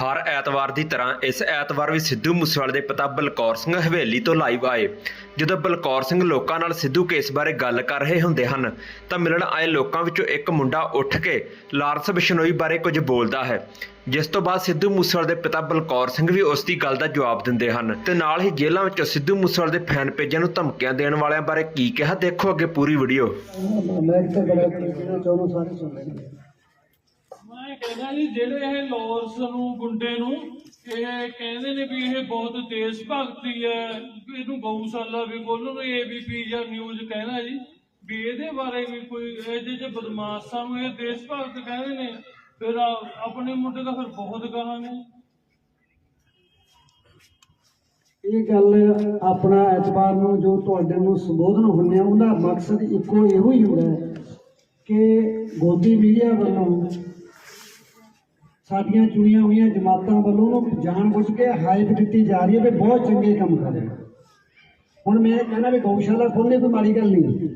ਹਰ ਐਤਵਾਰ ਦੀ ਤਰ੍ਹਾਂ ਇਸ ਐਤਵਾਰ ਵੀ ਸਿੱਧੂ ਮੂਸੇਵਾਲੇ ਦੇ ਪਿਤਾ ਬਲਕੌਰ ਸਿੰਘ ਹਵੇਲੀ ਤੋਂ ਲਾਈਵ ਆਏ। ਜਦੋਂ ਬਲਕੌਰ ਸਿੰਘ ਲੋਕਾਂ ਨਾਲ ਸਿੱਧੂ ਕੇਸ ਬਾਰੇ ਗੱਲ ਕਰ ਰਹੇ ਹੁੰਦੇ ਹਨ, ਤਾਂ ਮਿਲਣ ਆਏ ਲੋਕਾਂ ਵਿੱਚੋਂ ਇੱਕ ਮੁੰਡਾ ਉੱਠ ਕੇ ਲਾਰਸ ਬਿਸ਼ਨੋਈ ਬਾਰੇ ਕੁਝ ਬੋਲਦਾ ਹੈ, ਜਿਸ ਤੋਂ ਬਾਅਦ ਸਿੱਧੂ ਮੂਸੇਵਾਲੇ ਦੇ ਪਿਤਾ ਬਲਕੌਰ ਸਿੰਘ ਵੀ ਉਸ ਦੀ ਗੱਲ ਦਾ ਜਵਾਬ ਦਿੰਦੇ ਹਨ। ਤੇ ਨਾਲ ਹੀ ਜੇਲ੍ਹਾਂ ਵਿੱਚੋਂ ਸਿੱਧੂ ਮੂਸੇਵਾਲੇ ਦੇ ਫੈਨ ਪੇਜਾਂ ਨੂੰ ਧਮਕੀਆਂ ਦੇਣ ਵਾਲਿਆਂ ਬਾਰੇ ਕੀ ਕਿਹਾ, ਦੇਖੋ ਅੱਗੇ ਪੂਰੀ ਵੀਡੀਓ ਮੈਂ ਇੱਥੇ ਸਾਰੇ ਸੁਣ ਲੈਣਗੇ। ਮੈਂ ਕਹਿੰਦਾ ਜੀ, ਜਿਹੜੇ ਇਹ ਲੋਰਸ ਨੂੰ, ਗੁੰਡੇ ਨੂੰ, ਇਹ ਕਹਿੰਦੇ ਨੇ ਵੀ ਇਹ ਬਹੁਤ ਦੇਸ਼ ਭਗਤੀ ਹੈ, ਇਹਨੂੰ ਗਊਸ਼ਾਲਾ ਵੀ ਬੋਲਣ ਏਬੀਪੀ ਜਾਂ ਨਿਊਜ਼ ਕਹਿੰਦਾ ਜੀ, ਵੀ ਇਹਦੇ ਬਾਰੇ ਵੀ ਕੋਈ, ਇਹਦੇ ਚ ਬਦਮਾਸ਼ਾਂ ਨੂੰ ਇਹ ਦੇਸ਼ ਭਗਤ ਕਹਿੰਦੇ ਨੇ, ਫਿਰ ਆਪਣੇ ਮੁੰਡੇ ਦਾ ਫਿਰ ਬਹੁਤ ਗਾਹਾਂ ਨੇ ਇਹ ਗੱਲ ਆਪਣਾ ਐਤਵਾਰ ਨੂੰ ਜੋ ਤੁਹਾਡੇ ਨੂੰ ਸੰਬੋਧਨ ਹੁੰਦੇ ਆ, ਉਹਦਾ ਮਕਸਦ ਇੱਕੋ ਇਹੋ ਹੀ ਹੁੰਦਾ ਹੈ ਕਿ ਗੋਦੀ ਮੀਡੀਆ ਵੱਲੋਂ ਸਾਡੀਆਂ ਚੁਣੀਆਂ ਹੋਈਆਂ ਜਮਾਤਾਂ ਵੱਲੋਂ ਉਹਨੂੰ ਜਾਣਬੁੱਝ ਕੇ ਹਾਈਪ ਦਿੱਤੀ ਜਾ ਰਹੀ ਹੈ ਵੀ ਬਹੁਤ ਚੰਗੇ ਕੰਮ ਕਰ ਰਹੇ ਹੁਣ ਮੈਂ ਕਹਿੰਦਾ ਵੀ ਗਊਸ਼ਾਲਾ ਖੋਲ੍ਹਣੀ ਕੋਈ ਮਾੜੀ ਗੱਲ ਨਹੀਂ।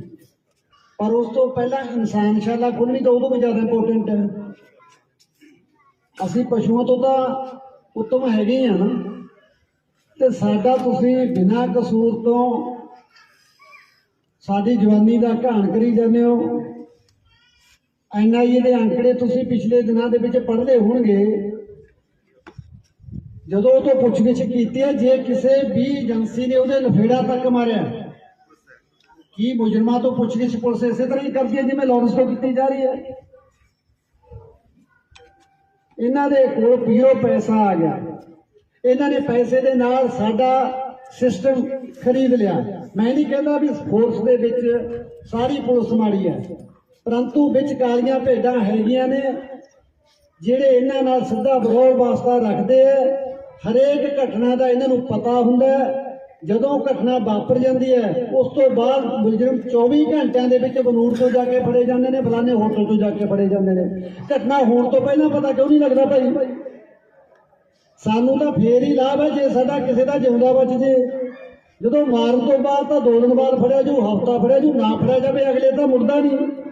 ਪਰ ਉਸ ਤੋਂ ਪਹਿਲਾਂ ਇਨਸਾਨਸ਼ਾਲਾ ਖੋਲ੍ਹਣੀ ਤਾਂ ਉਦੋਂ ਵੀ ਜ਼ਿਆਦਾ ਇੰਪੋਰਟੈਂਟ ਹੈ। ਅਸੀਂ ਪਸ਼ੂਆਂ ਤੋਂ ਤਾਂ ਉੱਤਮ ਹੈਗੇ ਹੀ ਆ ਨਾ। ਤੇ ਸਾਡਾ ਤੁਸੀਂ ਬਿਨਾਂ ਕਸੂਰ ਤੋਂ ਸਾਡੀ ਜਵਾਨੀ ਦਾ ਘਾਣ ਕਰੀ ਜਾਂਦੇ ਹੋ। ਐਨਆਈਏ ਦੇ ਅੰਕੜੇ ਤੁਸੀਂ ਪਿਛਲੇ ਦਿਨਾਂ ਦੇ ਵਿੱਚ ਪੜ੍ਹਦੇ ਹੋਣਗੇ। ਜਦੋਂ ਉਹ ਤੋਂ ਪੁੱਛਗਿੱਛ ਕੀਤੀ ਹੈ, ਜੇ ਕਿਸੇ ਵੀ ਏਜੰਸੀ ਨੇ ਉਹਦੇ ਲਫੇੜਾ ਤੱਕ ਮਾਰਿਆ, ਕੀ ਮੁਜਰਮਾਂ ਤੋਂ ਪੁੱਛਗਿੱਛ ਪੁਲਿਸ ਇਸੇ ਤਰ੍ਹਾਂ ਹੀ ਕਰਦੀ ਹੈ ਜਿਵੇਂ ਲਾਰੈਂਸ ਤੋਂ ਕੀਤੀ ਜਾ ਰਹੀ ਹੈ? ਇਹਨਾਂ ਦੇ ਕੋਲ ਪੀਓ ਪੈਸਾ ਆ ਗਿਆ। ਇਹਨਾਂ ਨੇ ਪੈਸੇ ਦੇ ਨਾਲ ਸਾਡਾ ਸਿਸਟਮ ਖਰੀਦ ਲਿਆ। ਮੈਂ ਨਹੀਂ ਕਹਿੰਦਾ ਵੀ ਫੋਰਸ ਦੇ ਵਿੱਚ ਸਾਰੀ ਪੁਲਿਸ ਮਾੜੀ ਹੈ। ਪਰੰਤੂ ਵਿੱਚ ਕਾਲੀਆਂ ਭੇਡਾਂ ਹੈਗੀਆਂ ਨੇ, ਜਿਹੜੇ ਇਹਨਾਂ ਨਾਲ ਸਿੱਧਾ ਵਿਰੋਧ ਵਾਸਤਾ ਰੱਖਦੇ ਆ। ਹਰੇਕ ਘਟਨਾ ਦਾ ਇਹਨਾਂ ਨੂੰ ਪਤਾ ਹੁੰਦਾ ਜਦੋਂ ਘਟਨਾ ਵਾਪਰ ਜਾਂਦੀ ਹੈ, ਉਸ ਤੋਂ ਬਾਅਦ ਮੁਲਜ਼ਮ 24 ਘੰਟਿਆਂ ਦੇ ਵਿੱਚ ਬਨੂੜ ਤੋਂ ਜਾ ਕੇ ਫੜੇ ਜਾਂਦੇ ਨੇ, ਫਲਾਣੇ ਹੋਟਲ ਤੋਂ ਜਾ ਕੇ ਫੜੇ ਜਾਂਦੇ ਨੇ। ਘਟਨਾ ਹੋਣ ਤੋਂ ਪਹਿਲਾਂ ਪਤਾ ਕਿਉਂ ਨਹੀਂ ਲੱਗਦਾ ਭਾਈ? ਸਾਨੂੰ ਤਾਂ ਫੇਰ ਹੀ ਲਾਭ ਹੈ ਜੇ ਸਾਡਾ ਕਿਸੇ ਦਾ ਜਿਉਂਦਾ ਬਚ ਜੇ। ਜਦੋਂ ਮਾਰਨ ਤੋਂ ਬਾਅਦ ਤਾਂ ਦੋ ਦਿਨ ਬਾਅਦ ਫੜਿਆ ਜੂ ਹਫਤਾ ਫੜਿਆ ਜੂ ਨਾ ਫੜਿਆ ਜਾਵੇ, ਅਗਲੇ ਤਾਂ ਮੁੜਦਾ ਨਹੀਂ।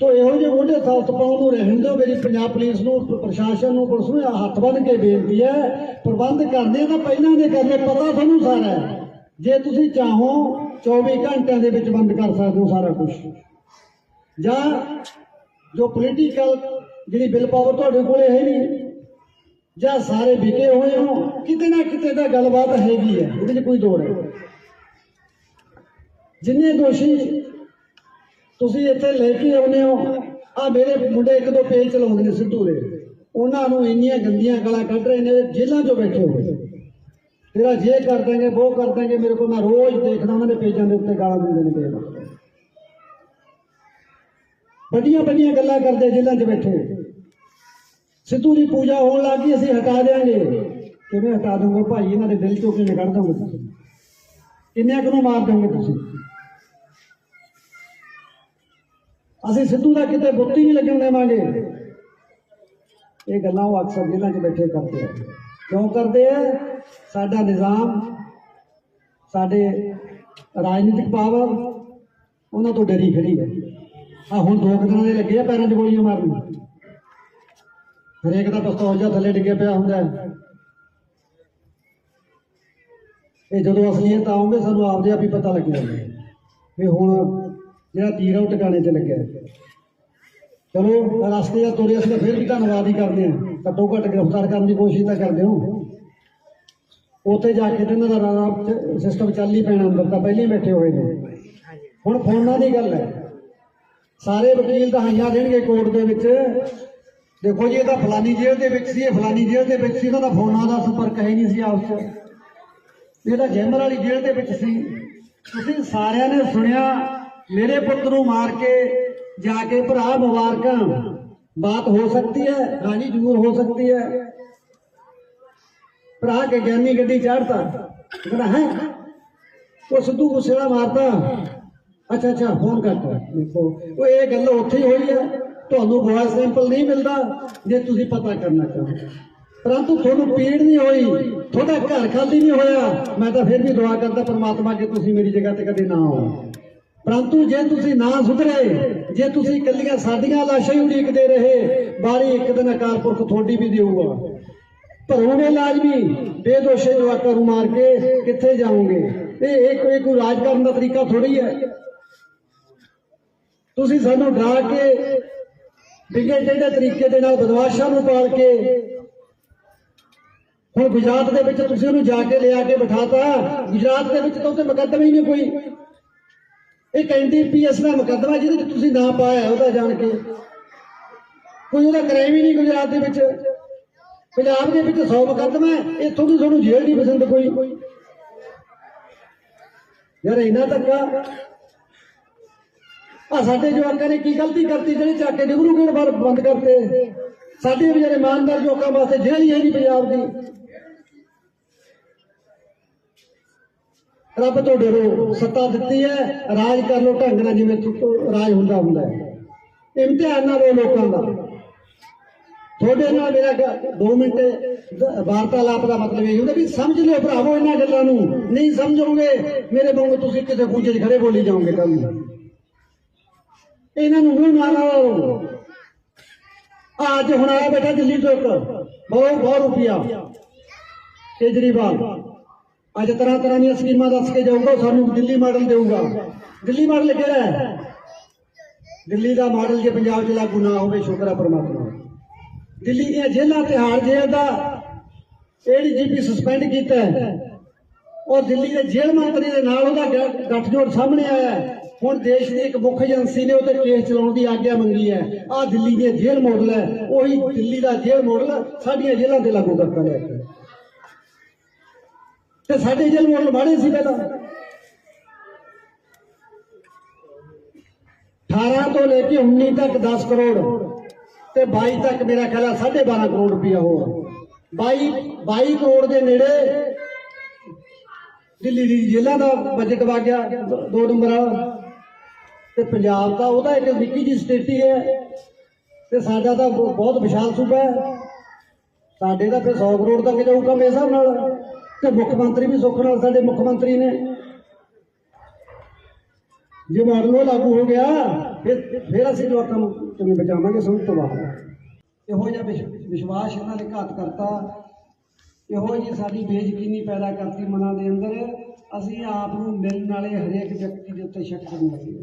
ਤੋ ਇਹੋ ਜਿਹੇ ਮੋਢੇ ਸਾਫਤ ਪਾਉਣ ਨੂੰ ਰਹਿਣ ਦਿਓ। ਮੇਰੀ ਪੰਜਾਬ ਪੁਲਿਸ ਨੂੰ, ਪ੍ਰਸ਼ਾਸਨ ਨੂੰ, ਪੁਲਿਸ ਨੂੰ ਹੱਥ ਬੰਨ੍ਹ ਕੇ ਬੇਨਤੀ ਹੈ। ਪ੍ਰਬੰਧ ਕਰਦੇ ਤਾਂ ਪਹਿਲਾਂ ਦੇ ਕਰਦੇ ਪਤਾ ਤੁਹਾਨੂੰ ਸਾਰਾ ਜੇ ਤੁਸੀਂ ਚਾਹੋ 24 ਘੰਟਿਆਂ ਦੇ ਵਿੱਚ ਬੰਦ ਕਰ ਸਕਦੇ ਹੋ ਸਾਰਾ ਕੁਝ ਜਾਂ ਜੋ ਪੋਲੀਟੀਕਲ ਜਿਹੜੀ ਬਿਲ ਪਾਵਰ ਤੁਹਾਡੇ ਕੋਲੇ ਹੈ ਨਹੀਂ, ਜਾਂ ਸਾਰੇ ਵਿਕੇ ਹੋਏ ਹੋ, ਕਿਤੇ ਨਾ ਕਿਤੇ ਤਾਂ ਗੱਲਬਾਤ ਹੈਗੀ ਹੈ, ਇਹਦੇ 'ਚ ਕੋਈ ਦੋ ਹੈ। ਜਿੰਨੇ ਦੋਸ਼ੀ ਤੁਸੀਂ ਇੱਥੇ ਲੈ ਕੇ ਆਉਂਦੇ ਹੋ। ਆ ਮੇਰੇ ਮੁੰਡੇ ਇੱਕ ਦੋ ਪੇਜ ਚਲਾਉਂਦੇ ਨੇ ਸਿੱਧੂ ਦੇ। ਉਹਨਾਂ ਨੂੰ ਇੰਨੀਆਂ ਗੰਦੀਆਂ ਗਾਲਾਂ ਕੱਢ ਰਹੇ ਨੇ, ਜੇਲ੍ਹਾਂ 'ਚੋਂ ਬੈਠੇ ਹੋਏ ਤੇਰਾ ਜੇ ਕਰ ਦੇਂਗੇ ਉਹ ਕਰ ਦੇਂਗੇ ਮੇਰੇ ਕੋਲ ਮੈਂ ਰੋਜ਼ ਦੇਖਦਾ ਉਹਨਾਂ ਦੇ ਪੇਜਾਂ ਦੇ ਉੱਤੇ ਗਾਲਾਂ ਦਿੰਦੇ ਨੇ ਪਏ ਵੱਡੀਆਂ ਵੱਡੀਆਂ ਗੱਲਾਂ ਕਰਦੇ ਜੇਲ੍ਹਾਂ 'ਚ ਬੈਠੇ। ਸਿੱਧੂ ਦੀ ਪੂਜਾ ਹੋਣ ਲੱਗੀ ਅਸੀਂ ਹਟਾ ਦੇਾਂਗੇ ਕਿਵੇਂ ਹਟਾ ਦੋਗੇ ਭਾਈ, ਇਹਨਾਂ ਦੇ ਦਿਲ ਚੋਂ ਕਿਵੇਂ ਕੱਢ ਦੋਗੇ ਕਿੰਨਿਆਂ ਕੁ ਨੂੰ ਮਾਰ ਦੋਗੇ ਤੁਸੀਂ? ਅਸੀਂ ਸਿੱਧੂ ਦਾ ਕਿਤੇ ਬੁੱਤੀ ਨਹੀਂ ਲੱਗਣ ਦੇਵਾਂਗੇ ਇਹ ਗੱਲਾਂ ਉਹ ਅਕਸਰ ਜੇਲ੍ਹਾਂ 'ਚ ਬੈਠੇ ਕਰਦੇ ਆ। ਕਿਉਂ ਕਰਦੇ ਆ? ਸਾਡਾ ਨਿਜ਼ਾਮ, ਸਾਡੇ ਰਾਜਨੀਤਿਕ ਪਾਵਰ, ਉਹਨਾਂ ਤੋਂ ਡਰੀ ਖੜੀ ਹੈ ਆ ਹੁਣ ਦੋ ਕੁ ਦਿਨਾਂ ਦੇ ਲੱਗੇ ਆ ਪੈਰਾਂ 'ਚ ਗੋਲੀਆਂ ਮਾਰਨ। ਹਰੇਕ ਦਾ ਪਿਸਤੌਲ ਜਾਂ ਥੱਲੇ ਡਿੱਗਿਆ ਪਿਆ ਹੁੰਦਾ ਇਹ ਜਦੋਂ ਅਸਲੀਅਤ ਆਉਂਗੇ, ਸਾਨੂੰ ਆਪਦੇ ਆਪ ਹੀ ਪਤਾ ਲੱਗ ਜਾਂਦਾ ਵੀ ਹੁਣ ਜਿਹੜਾ ਤੀਰ ਆ ਉਹ ਟਿਕਾਣੇ 'ਤੇ ਲੱਗਿਆ। ਚਲੋ, ਰਸਤੇ ਆ ਤੁਰੇ ਅਸੀਂ ਤਾਂ ਫਿਰ ਵੀ ਧੰਨਵਾਦ ਹੀ ਕਰਦੇ ਹਾਂ। ਘੱਟੋ ਘੱਟ ਗ੍ਰਿਫਤਾਰ ਕਰਨ ਦੀ ਕੋਸ਼ਿਸ਼ ਤਾਂ ਕਰਦੇ ਹੋ। ਉੱਥੇ ਜਾ ਕੇ ਤੇ ਇਹਨਾਂ ਦਾ ਰਾਣਾ ਸਿਸਟਮ ਚੱਲ ਹੀ ਪੈਣਾ ਅੰਦਰ ਤਾਂ ਪਹਿਲਾਂ ਹੀ ਬੈਠੇ ਹੋਏ ਨੇ। ਹੁਣ ਫੋਨਾਂ ਦੀ ਗੱਲ ਹੈ। ਸਾਰੇ ਵਕੀਲ ਦਹਾਈਆਂ ਦੇਣਗੇ ਕੋਰਟ ਦੇ ਵਿੱਚ। ਦੇਖੋ ਜੀ, ਇਹ ਤਾਂ ਫਲਾਨੀ ਜੇਲ੍ਹ ਦੇ ਵਿੱਚ ਸੀ, ਇਹ ਫਲਾਨੀ ਜੇਲ੍ਹ ਦੇ ਵਿੱਚ ਸੀ, ਇਹਨਾਂ ਦਾ ਫੋਨਾਂ ਦਾ ਸੰਪਰਕ ਹੈ ਹੀ ਨਹੀਂ ਸੀ ਆਪਸ ਵਿੱਚ ਇਹ ਤਾਂ ਜੈਮਰ ਵਾਲੀ ਜੇਲ੍ਹ ਦੇ ਵਿੱਚ ਸੀ। ਤੁਸੀਂ ਸਾਰਿਆਂ ਨੇ ਸੁਣਿਆ ਮੇਰੇ ਪੁੱਤ ਨੂੰ ਮਾਰ ਕੇ ਜਾ ਕੇ ਭਰਾ ਮੁਬਾਰਕਾਂ ਬਾਤ ਹੋ ਸਕਦੀ ਹੈ, ਰਾਣੀ ਜ਼ਰੂਰ ਹੋ ਸਕਦੀ ਹੈ। ਭਰਾ ਕੇ ਗਿਆਨੀ ਗੱਡੀ ਚੜ੍ਹਤਾ ਕਹਿੰਦਾ, ਹੈ? ਉਹ ਸਿੱਧੂ ਗੁੱਸੇੜਾ ਮਾਰਦਾ ਅੱਛਾ ਅੱਛਾ, ਫੋਨ ਕਰਤਾ ਦੇਖੋ, ਉਹ ਇਹ ਗੱਲ ਉੱਥੇ ਹੀ ਹੋਈ ਹੈ। ਤੁਹਾਨੂੰ ਵੌਇਸ ਸੈਂਪਲ ਨਹੀਂ ਮਿਲਦਾ, ਜੇ ਤੁਸੀਂ ਪਤਾ ਕਰਨਾ ਚਾਹੋ। ਪਰੰਤੂ ਤੁਹਾਨੂੰ ਪੀੜ ਨਹੀਂ ਹੋਈ, ਤੁਹਾਡਾ ਘਰ ਖਾਲੀ ਨਹੀਂ ਹੋਇਆ। ਮੈਂ ਤਾਂ ਫਿਰ ਵੀ ਦੁਆ ਕਰਦਾ, ਪਰਮਾਤਮਾ ਕਿ ਤੁਸੀਂ ਮੇਰੀ ਜਗ੍ਹਾ ਤੇ ਕਦੇ ਨਾ ਆਓ। ਪਰੰਤੂ ਜੇ ਤੁਸੀਂ ਨਾ ਸੁਧਰੇ, ਜੇ ਤੁਸੀਂ ਇਕੱਲੀਆਂ ਸਾਡੀਆਂ ਲਾਸ਼ਾਂ ਹੀ ਉਡੀਕਦੇ ਰਹੇ ਬਾਰੀ ਇੱਕ ਦਿਨ ਅਕਾਲ ਪੁਰਖ ਤੁਹਾਡੀ ਵੀ ਦੇਊਗਾ। ਭਰੋਗੇ ਲਾਜ਼ਮੀ, ਬੇਦੋਸ਼ੇ ਜਵਾਕਾਂ ਨੂੰ ਮਾਰ ਕੇ ਕਿੱਥੇ ਜਾਓਗੇ? ਇਹ ਇਹ ਕੋਈ ਕੋਈ ਰਾਜ ਕਰਨ ਦਾ ਤਰੀਕਾ ਥੋੜੀ ਹੈ। ਤੁਸੀਂ ਸਾਨੂੰ ਡਰਾ ਕੇ ਵਿਗੇ ਟੇਢੇ ਤਰੀਕੇ ਦੇ ਨਾਲ ਬਦਮਾਸ਼ਾਂ ਨੂੰ ਪਾਲ ਕੇ, ਹੁਣ ਗੁਜਰਾਤ ਦੇ ਵਿੱਚ ਤੁਸੀਂ ਉਹਨੂੰ ਜਾ ਕੇ ਲਿਆ ਕੇ ਬਿਠਾਤਾ, ਗੁਜਰਾਤ ਦੇ ਵਿੱਚ ਤਾਂ ਉਹਦੇ ਮੁਕੱਦਮੇ ਹੀ ਨਹੀਂ ਕੋਈ। ਇੱਕ ਐਨਡੀਪੀਐਸ ਦਾ ਮੁਕੱਦਮਾ ਜਿਹਦੇ ਵਿੱਚ ਤੁਸੀਂ ਨਾਮ ਪਾਇਆ ਉਹਦਾ ਜਾਣ ਕੇ। ਕੋਈ ਉਹਦਾ ਕ੍ਰਾਈਮ ਹੀ ਨਹੀਂ ਗੁਜਰਾਤ ਦੇ ਵਿੱਚ। ਪੰਜਾਬ ਦੇ ਵਿੱਚ 100 ਮੁਕੱਦਮਾ ਹੈ, ਇੱਥੋਂ ਦੀ ਤੁਹਾਨੂੰ ਜੇਲ੍ਹ ਨਹੀਂ ਪਸੰਦ ਕੋਈ? ਯਾਰ ਇਹਨਾਂ ਧੱਕਾ। ਆ ਸਾਡੇ ਜਵਾਕਾਂ ਨੇ ਕੀ ਗਲਤੀ ਕਰਤੀ ਜਿਹੜੇ ਚਾਕੇ ਕੇ ਡਿਬਰੂਗੜ੍ਹ ਬੰਦ ਕਰਤੇ? ਸਾਡੇ ਵਿਚਾਰੇ ਇਮਾਨਦਾਰ ਜੋਕਾਂ ਵਾਸਤੇ ਜੇਲ੍ਹ ਹੀ ਹੈ ਨਹੀਂ ਪੰਜਾਬ ਦੀ। ਰੱਬ ਤੋਂ ਡਰੋ ਸੱਤਾ ਦਿੱਤੀ ਹੈ, ਰਾਜ ਕਰ ਲੋ ਢੰਗ ਨਾਲ ਜਿਵੇਂ ਰਾਜ ਹੁੰਦਾ ਹੁੰਦਾ ਹੈ। ਇਮਤਿਹਾਨ ਨਾ ਲਓ ਲੋਕਾਂ ਦਾ। ਤੁਹਾਡੇ ਨਾਲ ਮੇਰਾ 2 ਮਿੰਟ ਵਾਰਤਾਲਾਪ ਦਾ ਮਤਲਬ ਇਹ ਹੁੰਦਾ ਵੀ ਸਮਝ ਲਿਓ ਭਰਾਵੋ ਇਹਨਾਂ ਗੱਲਾਂ ਨੂੰ। ਨਹੀਂ ਸਮਝੋਗੇ, ਮੇਰੇ ਵਾਂਗੂ ਤੁਸੀਂ ਕਿਸੇ ਕੂਜੇ 'ਚ ਖੜੇ ਬੋਲੀ ਜਾਓਗੇ ਕੱਲ ਨੂੰ ਇਹਨਾਂ ਨੂੰ ਮੂੰਹ ਨਾ ਲਾਓ। ਅੱਜ ਹੁਣ ਆਇਆ ਬੈਠਾ ਦਿੱਲੀ ਤੋਂ ਇੱਕ। ਬਹੁਤ ਬਹੁਤ ਰੁਪਿਆ ਕੇਜਰੀਵਾਲ। ਅੱਜ ਤਰ੍ਹਾਂ ਤਰ੍ਹਾਂ ਦੀਆਂ ਸਕੀਮਾਂ ਦੱਸ ਕੇ ਜਾਊਗਾ ਉਹ ਸਾਨੂੰ ਦਿੱਲੀ ਮਾਡਲ ਦੇਊਗਾ। ਦਿੱਲੀ ਮਾਡਲ ਕਿਹੜਾ ਹੈ? ਦਿੱਲੀ ਦਾ ਮਾਡਲ ਜੇ ਪੰਜਾਬ 'ਚ ਲਾਗੂ ਨਾ ਹੋਵੇ, ਸ਼ੁਕਰ ਹੈ ਪਰਮਾਤਮਾ ਦਿੱਲੀ ਦੀਆਂ ਜੇਲ੍ਹਾਂ ਤੇ ਹਾਰ ਜੇਲ੍ਹ ਦਾ ਏਡੀਜੀਪੀ ਸਸਪੈਂਡ ਕੀਤਾ ਔਰ ਦਿੱਲੀ ਦੇ ਜੇਲ੍ਹ ਮੰਤਰੀ ਦੇ ਨਾਲ ਉਹਦਾ ਗ- ਗੱਠਜੋੜ ਸਾਹਮਣੇ ਆਇਆ ਹੁਣ ਦੇਸ਼ ਦੀ ਇੱਕ ਮੁੱਖ ਏਜੰਸੀ ਨੇ ਉਹਤੇ ਕੇਸ ਚਲਾਉਣ ਦੀ ਆਗਿਆ ਮੰਗੀ ਹੈ। ਆਹ ਦਿੱਲੀ ਦੇ ਜੇਲ੍ਹ ਮਾਡਲ ਹੈ। ਉਹੀ ਦਿੱਲੀ ਦਾ ਜੇਲ੍ਹ ਮਾਡਲ ਸਾਡੀਆਂ ਜੇਲ੍ਹਾਂ ਤੇ ਲਾਗੂ ਕਰਤਾ ਲਿਆ ਕੇ ਤੇ ਸਾਡੇ ਜੇਲ੍ਹ ਮਾਡਲ ਮਾੜੇ ਸੀ ਪਹਿਲਾਂ। 18 ਤੋਂ ਲੈ ਕੇ 19 ਤੱਕ 10 ਕਰੋੜ ਤੇ 22 ਤੱਕ ਮੇਰਾ ਖਿਆਲ ਹੈ 12.5 ਕਰੋੜ ਰੁਪਇਆ ਹੋਰ 22 22 ਕਰੋੜ ਦੇ ਨੇੜੇ ਦਿੱਲੀ ਦੀ ਜ਼ਿਲ੍ਹਾ ਦਾ ਬਜਟ ਵਾ ਗਿਆ, ਦੋ- ਨੰਬਰ ਵਾਲਾ। ਤੇ ਪੰਜਾਬ ਦਾ ਉਹਦਾ ਇੱਕ ਨਿੱਕੀ ਜੀ ਸਟੇਟ ਹੈ ਤੇ ਸਾਡਾ ਤਾਂ ਬਹੁਤ ਵਿਸ਼ਾਲ ਸੂਬਾ ਹੈ। ਸਾਡੇ ਤਾਂ ਫਿਰ 100 ਕਰੋੜ ਤੱਕ ਜਾਊਗਾ ਮੇਰੇ ਹਿਸਾਬ ਨਾਲ। ਤੇ ਮੁੱਖ ਮੰਤਰੀ ਵੀ ਸੁੱਖ ਨਾਲ ਸਾਡੇ ਮੁੱਖ ਮੰਤਰੀ ਨੇ। ਜੇ ਮਾਡਲ ਲਾਗੂ ਹੋ ਗਿਆ, ਫਿਰ ਫਿਰ ਅਸੀਂ ਲੋਕਾਂ ਨੂੰ ਕਿਵੇਂ ਬਚਾਵਾਂਗੇ? ਸਮਝ ਤੋਂ ਬਾਹਰ ਇਹੋ ਜਿਹਾ ਵਿਸ਼- ਵਿਸ਼ਵਾਸ ਇਹਨਾਂ ਨੇ ਘਾਤ ਕਰਤਾ। ਇਹੋ ਜਿਹੀ ਸਾਡੀ ਬੇਯਕੀਨੀ ਪੈਦਾ ਕਰਤੀ ਮਨਾਂ ਦੇ ਅੰਦਰ। ਅਸੀਂ ਆਪ ਨੂੰ ਮਿਲਣ ਵਾਲੇ ਹਰੇਕ ਵਿਅਕਤੀ ਦੇ ਉੱਤੇ ਸ਼ੱਕ ਕਰਨ ਲੱਗੇ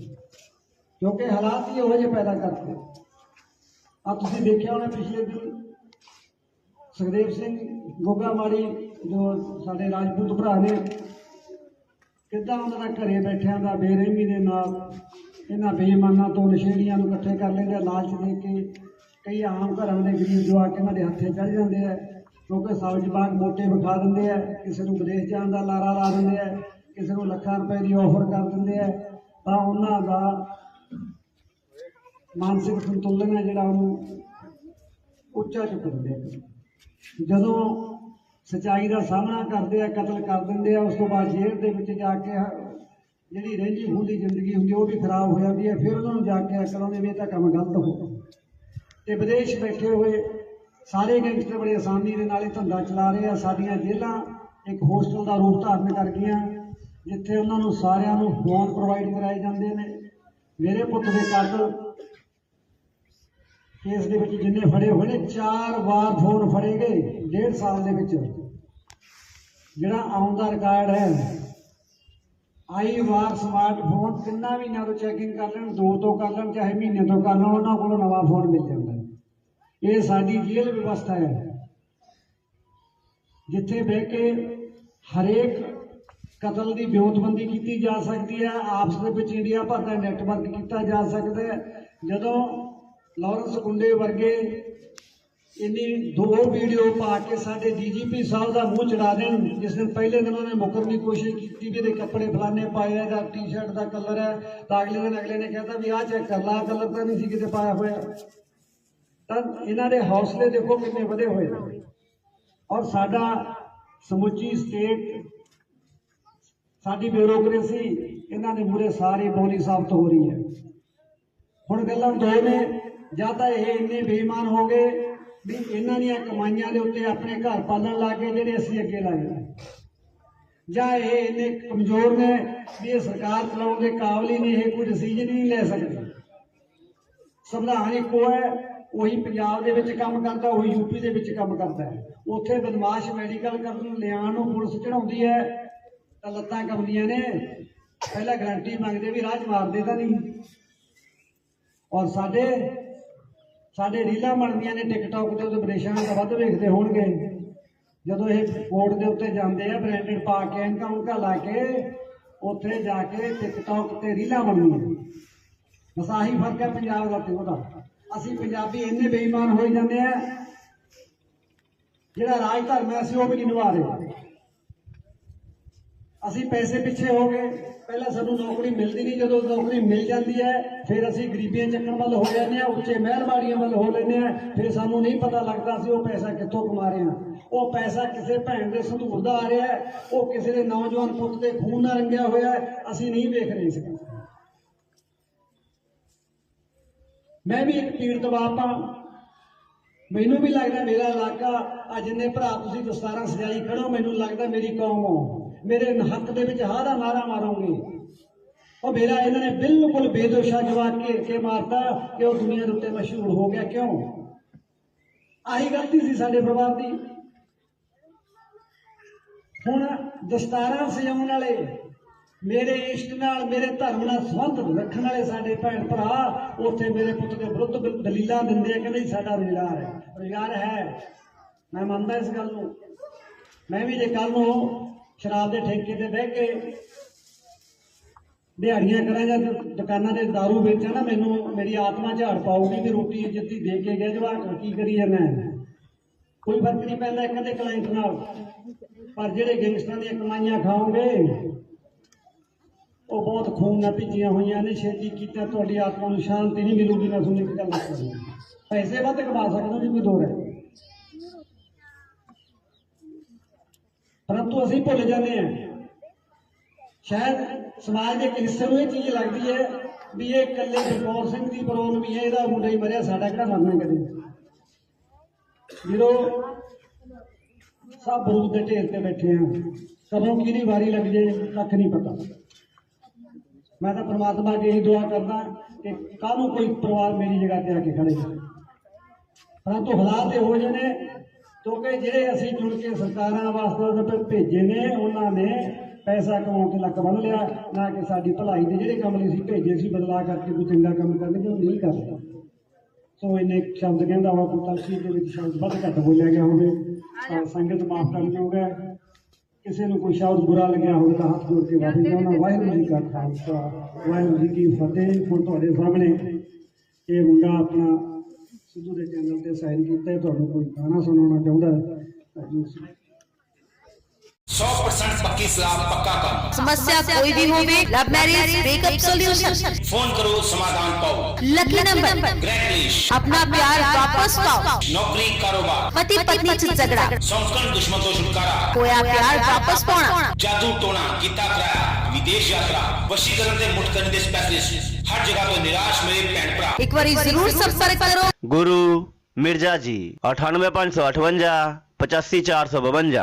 ਕਿਉਂਕਿ ਹਾਲਾਤ ਹੀ ਇਹੋ ਜਿਹੇ ਪੈਦਾ ਕਰਤੇ ਆ ਤੁਸੀਂ ਦੇਖਿਆ ਹੋਣਾ ਪਿਛਲੇ ਦਿਨ, ਸੁਖਦੇਵ ਸਿੰਘ ਗੋਗਾ ਮਾੜੀ ਜੋ ਸਾਡੇ ਰਾਜਪੂਤ ਭਰਾ ਨੇ, ਕਿੱਦਾਂ ਉਹਨਾਂ ਦਾ ਘਰੇ ਬੈਠਿਆਂ ਦਾ ਬੇਰਹਿਮੀ ਦੇ ਨਾਲ ਇਹਨਾਂ ਬੇਈਮਾਨਾਂ ਤੋਂ ਨਸ਼ੇੜੀਆਂ ਨੂੰ ਇਕੱਠੇ ਕਰ ਲੈਂਦੇ ਲਾਲਚ ਦੇ ਕੇ ਕਈ ਆਮ ਘਰਾਂ ਦੇ ਗਰੀਬ ਜਵਾਕ ਇਹਨਾਂ ਦੇ ਹੱਥੇ ਚੜ ਜਾਂਦੇ ਆ ਕਿਉਂਕਿ ਸਬਜ਼ ਬਾਗ ਮੋਟੇ ਵਿਖਾ ਦਿੰਦੇ ਆ, ਕਿਸੇ ਨੂੰ ਵਿਦੇਸ਼ ਜਾਣ ਦਾ ਲਾਰਾ ਲਾ ਦਿੰਦੇ ਆ, ਕਿਸੇ ਨੂੰ ਲੱਖਾਂ ਰੁਪਏ ਦੀ ਆਫਰ ਕਰ ਦਿੰਦੇ ਆ, ਤਾਂ ਉਹਨਾਂ ਦਾ ਮਾਨਸਿਕ ਸੰਤੁਲਨ ਹੈ ਜਿਹੜਾ ਉਹਨੂੰ ਉੱਚਾ ਚੁੱਕ ਦਿੰਦੇ ਜਦੋਂ ਸਚਾਈ ਦਾ ਸਾਹਮਣਾ ਕਰਦੇ ਆ, ਕਤਲ ਕਰ ਦਿੰਦੇ ਆ, ਉਸ ਤੋਂ ਬਾਅਦ ਜੇਲ੍ਹ ਦੇ ਵਿੱਚ ਜਾ ਕੇ ਜਿਹੜੀ ਰਹਿੰਦੀ ਹੁੰਦੀ ਜ਼ਿੰਦਗੀ ਹੁੰਦੀ ਉਹ ਵੀ ਖਰਾਬ ਹੋ ਜਾਂਦੀ ਹੈ ਫਿਰ ਉਹਨਾਂ ਨੂੰ ਜਾ ਕੇ ਅਕਲ ਆਉਂਦੀ ਵੀ ਇਹ ਤਾਂ ਕੰਮ ਗਲਤ ਹੋ ਤੇ ਵਿਦੇਸ਼ ਬੈਠੇ ਹੋਏ ਸਾਰੇ ਗੈਂਗਸਟਰ ਬੜੇ ਆਸਾਨੀ ਦੇ ਨਾਲ ਇਹ ਧੰਦਾ ਚਲਾ ਰਹੇ ਆ, ਸਾਡੀਆਂ ਜੇਲ੍ਹਾਂ ਇੱਕ ਹੋਸਟਲ ਦਾ ਰੂਪ ਧਾਰਨ ਕਰ ਗਈਆਂ, ਜਿੱਥੇ ਉਹਨਾਂ ਨੂੰ ਸਾਰਿਆਂ ਨੂੰ ਫੋਨ ਪ੍ਰੋਵਾਈਡ ਕਰਾਏ ਜਾਂਦੇ ਨੇ। ਮੇਰੇ ਪੁੱਤ ਦੇ ਕਾਤਲ ਕੇਸ ਦੇ ਵਿੱਚ ਜਿੰਨੇ ਫੜੇ ਹੋਏ ਨੇ, ਚਾਰ ਵਾਰ ਫੋਨ ਫੜੇ ਗਏ, ਡੇਢ ਸਾਲ ਦੇ ਵਿੱਚ। ਜਿਹੜਾ ਆਉਣ ਰਿਕਾਰਡ ਹੈ, ਆਈ ਵਾਰ ਸਮਾਰਟਫੋਨ ਤਿੰਨਾਂ ਮਹੀਨਿਆਂ ਤੋਂ ਚੈਕਿੰਗ ਕਰ ਲੈਣ, ਦੋ ਤੋਂ ਕਰ ਲੈਣ, ਚਾਹੇ ਮਹੀਨੇ ਤੋਂ ਕਰ ਲੈਣ, ਉਹਨਾਂ ਕੋਲੋਂ ਨਵਾਂ ਫੋਨ ਮਿਲ ਜਾਂਦਾ ਹੈ। ਇਹ ਸਾਡੀ ਜੇਲ੍ਹ ਵਿਵਸਥਾ ਹੈ। ਜਿੱਥੇ ਬਹਿ ਕੇ ਹਰੇਕ ਕਤਲ ਦੀ ਵਿਉਂਤਬੰਦੀ ਕੀਤੀ ਜਾ ਸਕਦੀ ਹੈ, ਆਪਸ ਦੇ ਵਿੱਚ ਇੰਡੀਆ ਭਰ ਦਾ ਨੈਟਵਰਕ ਕੀਤਾ ਜਾ ਸਕਦਾ ਹੈ। ਜਦੋਂ ਲਾਰੈਂਸ ਗੁੰਡੇ ਵਰਗੇ ਇੰਨੀ ਦੋ ਵੀਡੀਓ ਪਾ ਕੇ ਸਾਡੇ ਡੀਜੀਪੀ ਸਾਹਿਬ ਦਾ ਮੂੰਹ ਚੜਾ ਦੇਣ, ਜਿਸ ਦਿਨ ਪਹਿਲੇ ਦਿਨ ਉਹਨੇ ਮੁਕਰਨ ਦੀ ਕੋਸ਼ਿਸ਼ ਕੀਤੀ ਵੀ ਇਹਦੇ ਕੱਪੜੇ ਫਲਾਣੇ ਪਾਏ ਆ ਜਾਂ ਟੀ-ਸ਼ਰਟ ਦਾ ਕਲਰ ਹੈ ਤਾਂ ਅਗਲੇ ਦਿਨ ਅਗਲੇ ਨੇ ਕਹਿੰਦਾ ਵੀ ਆਹ ਚੈੱਕ ਕਰ ਲਾ ਕਲਰ ਤਾਂ ਨਹੀਂ ਸੀ ਕਿਤੇ ਪਾਇਆ ਹੋਇਆ। ਤਾਂ ਇਹਨਾਂ ਦੇ ਹੌਸਲੇ ਦੇਖੋ ਕਿੰਨੇ ਵਧੇ ਹੋਏ ਨੇ ਔਰ ਸਾਡਾ ਸਮੁੱਚੀ ਸਟੇਟ ਸਾਡੀ ਬਿਊਰੋਕ੍ਰੇਸੀ ਇਹਨਾਂ ਦੇ ਮੂਰੇ ਸਾਰੇ ਬੋਲੀ ਸਾਬਤ ਹੋ ਰਹੀ ਹੈ। ਹੁਣ ਗੱਲਾਂ ਦੋ ਨੇ ਜਾਂ ਤਾਂ ਇਹ ਇੰਨੇ ਬੇਈਮਾਨ ਹੋ ਗਏ ਵੀ ਇਹਨਾਂ ਦੀਆਂ ਕਮਾਈਆਂ ਦੇ ਉੱਤੇ ਆਪਣੇ ਘਰ ਪਾਲਣ ਲਾ ਕੇ ਜਿਹੜੇ ਅਸੀਂ ਅੱਗੇ ਲਾਏ ਜਾਂ ਇਹ ਇੰਨੇ ਕਮਜ਼ੋਰ ਨੇ ਵੀ ਇਹ ਸਰਕਾਰ ਚਲਾਉਣ ਦੇ ਕਾਬਲ ਹੀ ਨਹੀਂ, ਇਹ ਕੋਈ ਡਿਸੀਜਨ ਹੀ ਨਹੀਂ ਲੈ ਸਕਦੇ। ਸੰਵਿਧਾਨ ਇੱਕੋ ਹੈ, ਉਹੀ ਪੰਜਾਬ ਦੇ ਵਿੱਚ ਕੰਮ ਕਰਦਾ, ਉਹੀ ਯੂਪੀ ਦੇ ਵਿੱਚ ਕੰਮ ਕਰਦਾ ਹੈ। ਉੱਥੇ ਬਦਮਾਸ਼ ਮੈਡੀਕਲ ਕਰਨ ਨੂੰ ਲਿਆਉਣ ਨੂੰ ਪੁਲਿਸ ਚੜਾਉਂਦੀ ਹੈ, ਤਾਂ ਲੱਤਾਂ ਕੰਬਦੀਆਂ ਨੇ। ਪਹਿਲਾਂ ਗਰੰਟੀ ਮੰਗਦੇ ਵੀ ਰਾਜ ਮਾਰਦੇ ਤਾਂ ਨਹੀਂ। ਔਰ ਸਾਡੇ ਸਾਡੇ ਰੀਲਾਂ ਬਣਦੀਆਂ ਨੇ ਟਿਕਟੌਕ ਤੇ, ਉਹਦੇ ਬਰੇਸ਼ਾਂ ਦਾ ਵੱਧ ਵੇਖਦੇ ਹੋਣਗੇ। ਜਦੋਂ ਇਹ ਕੋਰਟ ਦੇ ਉੱਤੇ ਜਾਂਦੇ ਆ ਬ੍ਰਾਂਡਡ ਪਾ ਕੇ ਐਨਕਾਂ ਉਨਕਾਂ ਲਾ ਕੇ, ਉੱਥੇ ਜਾ ਕੇ ਟਿਕਟੌਕ ਤੇ ਰੀਲਾਂ ਬਣਦੀਆਂ। ਬਸ ਆਹੀ ਫ਼ਰਕ ਹੈ ਪੰਜਾਬ ਦਾ ਤੇ ਉਹਦਾ। ਅਸੀਂ ਪੰਜਾਬੀ ਇੰਨੇ ਬੇਈਮਾਨ ਹੋਈ ਜਾਂਦੇ ਆ, ਜਿਹੜਾ ਰਾਜ ਧਰਮ ਹੈ, ਅਸੀਂ ਉਹ ਵੀ ਨਹੀਂ ਨਿਭਾ ਰਹੇ। ਅਸੀਂ ਪੈਸੇ ਪਿੱਛੇ ਹੋ ਗਏ। ਪਹਿਲਾਂ ਸਾਨੂੰ ਨੌਕਰੀ ਮਿਲਦੀ ਨਹੀਂ। ਜਦੋਂ ਨੌਕਰੀ ਮਿਲ ਜਾਂਦੀ ਹੈ, ਫਿਰ ਅਸੀਂ ਗਰੀਬੀਆਂ ਚੱਕਣ ਵੱਲ ਹੋ ਜਾਂਦੇ ਆ ਉੱਚੇ ਮਹਿਲਵਾੜੀਆਂ ਵੱਲ ਹੋ ਲੈਂਦੇ ਆ ਫਿਰ ਸਾਨੂੰ ਨਹੀਂ ਪਤਾ ਲੱਗਦਾ ਸੀ ਉਹ ਪੈਸਾ ਕਿੱਥੋਂ ਕਮਾ ਰਹੇ ਆ ਉਹ ਪੈਸਾ ਕਿਸੇ ਭੈਣ ਦੇ ਸੰਧੂਰ ਦਾ ਆ ਰਿਹਾ ਹੈ। ਉਹ ਕਿਸੇ ਦੇ ਨੌਜਵਾਨ ਪੁੱਤ ਦੇ ਖੂਨ ਨਾਲ ਰੰਗਿਆ ਹੋਇਆ ਹੈ। ਅਸੀਂ ਨਹੀਂ ਵੇਖ ਰਹੇ ਸੀ ਮੈਂ ਵੀ ਇੱਕ ਪੀੜਤ ਬਾਪ ਹਾਂ। ਮੈਨੂੰ ਵੀ ਲੱਗਦਾ ਮੇਰਾ ਇਲਾਕਾ, ਆ ਜਿੰਨੇ ਭਰਾ ਤੁਸੀਂ ਦਸਤਾਰਾਂ ਸਜਾਈ ਖੜੋ ਮੈਨੂੰ ਲੱਗਦਾ ਮੇਰੀ ਕੌਮ ਹੋ ਮੇਰੇ ਹੱਕ ਦੇ ਵਿੱਚ ਹਾਰਾ ਨਾਰਾ ਮਾਰੋਗੇ? ਉਹ ਮੇਰਾ ਇਹਨਾਂ ਨੇ ਬਿਲਕੁਲ ਬੇਦੋਸ਼ਾ ਜਵਾਬ ਘੇਰ ਕੇ ਮਾਰਤਾ ਕਿ ਉਹ ਦੁਨੀਆ ਦੇ ਉੱਤੇ ਮਸ਼ਹੂਰ ਹੋ ਗਿਆ ਕਿਉਂ? ਆਹੀ ਗਲਤੀ ਸੀ ਸਾਡੇ ਪਰਿਵਾਰ ਦੀ। ਹੁਣ ਦਸਤਾਰਾਂ ਸਜਾਉਣ ਵਾਲੇ, ਮੇਰੇ ਇਸ਼ਟ ਨਾਲ, ਮੇਰੇ ਧਰਮ ਨਾਲ ਸੰਬੰਧ ਰੱਖਣ ਵਾਲੇ ਸਾਡੇ ਭੈਣ ਭਰਾ, ਉੱਥੇ ਮੇਰੇ ਪੁੱਤ ਦੇ ਵਿਰੁੱਧ ਦਲੀਲਾਂ ਦਿੰਦੇ ਆ ਕਹਿੰਦੇ ਜੀ ਸਾਡਾ ਰੁਜ਼ਗਾਰ ਹੈ। ਰੁਜ਼ਗਾਰ ਹੈ। ਮੈਂ ਮੰਨਦਾ ਇਸ ਗੱਲ ਨੂੰ। ਮੈਂ ਵੀ ਜੇ ਕੱਲ ਨੂੰ ਸ਼ਰਾਬ ਦੇ ਠੇਕੇ ਤੇ ਬਹਿ ਕੇ ਦਿਹਾੜੀਆਂ ਕਰਾਂ ਜਾਂ ਦੁਕਾਨਾਂ ਤੇ दारू ਵੇਚਾਂ ਨਾ ਮੈਨੂੰ, ਮੇਰੀ ਆਤਮਾ ਝਾੜ ਪਾਊਗੀ ਕਿ ਰੋਟੀ ਜਿੱਤੀ ਦੇ ਕੇ ਗਿਆ ਜਵਾਕ, ਕੀ ਕਰੀ ਜਾਂਦਾ ਕੋਈ ਫ਼ਰਕ ਨਹੀਂ ਪੈਂਦਾ ਇੱਕ ਦੇ ਕਲਾਇੰਟ ਨਾਲ। ਪਰ ਜਿਹੜੇ ਗੈਂਗਸਟਰਾਂ ਦੀਆਂ ਕਮਾਈਆਂ ਖਾਓਗੇ, ਉਹ ਬਹੁਤ ਖੂਨ ਨਾਲ ਭਿੱਜੀਆਂ ਹੋਈਆਂ ਨੇ, ਛੇਤੀ ਕੀਤਾ, ਤੁਹਾਡੀ ਆਤਮਾ ਨੂੰ ਸ਼ਾਂਤੀ ਨਹੀਂ ਮਿਲੂਗੀ, ਮੈਂ ਤੁਹਾਨੂੰ ਇੱਕ ਗੱਲ ਦੱਸਾਂ। ਪੈਸੇ ਵੱਧ ਕਮਾ ਸਕਦਾ ਹੋ ਜੀ, ਕੋਈ ਦੋ ਹੈ ਪਰੰਤੂ ਅਸੀਂ ਭੁੱਲ ਜਾਂਦੇ ਹਾਂ। ਸ਼ਾਇਦ ਸਮਾਜ ਦੇ ਇੱਕ ਹਿੱਸੇ ਨੂੰ ਇਹ ਚੀਜ਼ ਲੱਗਦੀ ਹੈ ਵੀ ਇਹ ਇਕੱਲੇ ਜਗੌਰ ਸਿੰਘ ਦੀ ਪ੍ਰੋਬਲਮ ਵੀ ਹੈ, ਇਹਦਾ ਮੁੰਡਾ ਹੀ ਮਰਿਆ, ਸਾਡਾ ਕਿਹੜਾ ਮਰਨਾ ਕਦੇ? ਜਦੋਂ ਸਭ ਬਰੂਦ ਦੇ ਢੇਰ ਤੇ ਬੈਠੇ ਆ ਕਦੋਂ ਕਿਹਦੀ ਵਾਰੀ ਲੱਗ ਜੇ, ਕੱਖ ਨਹੀਂ ਪਤਾ। ਮੈਂ ਤਾਂ ਪ੍ਰਮਾਤਮਾ ਅੱਗੇ ਇਹੀ ਦੁਆ ਕਰਦਾ ਕਿ ਕਾਹਨੂੰ ਕੋਈ ਪਰਿਵਾਰ ਮੇਰੀ ਜਗ੍ਹਾ ਤੇ ਆ ਕੇ ਖੜੇ ਪਰੰਤੂ ਹਾਲਾਤ ਇਹੋ ਜਿਹੇ ਨੇ ਕਿਉਂਕਿ ਜਿਹੜੇ ਅਸੀਂ ਚੁਣ ਕੇ ਸਰਕਾਰਾਂ ਵਾਸਤੇ ਭੇਜੇ ਨੇ, ਉਹਨਾਂ ਨੇ ਪੈਸਾ ਕਮਾਉਣ ਤੇ ਲੱਕ ਬੰਨ ਲਿਆ, ਨਾ ਕਿ ਸਾਡੀ ਭਲਾਈ ਦੇ ਜਿਹੜੇ ਕੰਮ ਲਈ ਅਸੀਂ ਭੇਜੇ ਸੀ ਬਦਲਾ ਕਰਕੇ ਕੋਈ ਚੰਗਾ ਕੰਮ ਕਰਨਗੇ, ਉਹ ਨਹੀਂ ਕਰਦੇ ਸੋ ਇਹਨੇ ਸ਼ਬਦ ਕਹਿੰਦਾ ਵਾ ਕੋਈ ਤਲਖੀ ਦੇ ਵਿੱਚ ਸ਼ਬਦ ਵੱਧ ਘੱਟ ਬੋਲਿਆ ਗਿਆ ਹੋਵੇ, ਤਾਂ ਸੰਗਤ ਮਾਫ ਕਰਨਯੋਗ ਹੈ। ਕਿਸੇ ਨੂੰ ਕੋਈ ਸ਼ਬਦ ਬੁਰਾ ਲੱਗਿਆ ਹੋਵੇ ਤਾਂ ਹੱਥ ਜੋੜ ਕੇ ਵਾਪਸ ਚਾਹੁੰਦਾ ਵਾਹਿਗੁਰੂ ਜੀ ਕਾ ਖਾਲਸਾ। ਵਾਹਿਗੁਰੂ ਜੀ ਕੀ ਫਤਿਹ। ਹੁਣ ਤੁਹਾਡੇ ਸਾਹਮਣੇ ਇਹ ਮੁੰਡਾ ਆਪਣਾ ਸਿੱਧੂ ਦੇ ਚੈਨਲ ਤੇ ਸਾਈਨ ਕੀਤਾ ਹੈ ਤੁਹਾਨੂੰ ਕੋਈ ਗਾਣਾ ਸੁਣਾਉਣਾ ਚਾਹੁੰਦਾ ਹੈ ਤਾਂ ਜੀ ਸੁਣਾਓ। 100% पक्की सलाह पक्का काम समस्या कोई भी हो love marriage breakup solution phone करो समाधान पाओ लकी नंबर ग्रैंड अपना प्यार वापस पाओ नौकरी कारोबार पति पत्नी च झगड़ा संस्करण दुश्मन तो छुटकारा खोया प्यार वापस पाना जादू टोना ਕੀਤਾ ਕਰਾਇਆ ਵਿਦੇਸ਼ ਯਾਤਰਾ ਵਸ਼ੀਕਰਨ ਦੇ ਮੁੱਠ ਕਰਨ ਦੇ ਸਪੈਸ਼ਲਿਸਟ ਹਰ ਜਗ੍ਹਾ ਤੋਂ ਨਿਰਾਸ਼ ਮੇਰੇ ਭੈਣ ਭਰਾ। ਇੱਕ ਵਾਰੀ ਜ਼ਰੂਰ ਸੰਪਰਕ ਕਰੋ। ਗੁਰੂ ਮਿਰਜ਼ਾ ਜੀ 98558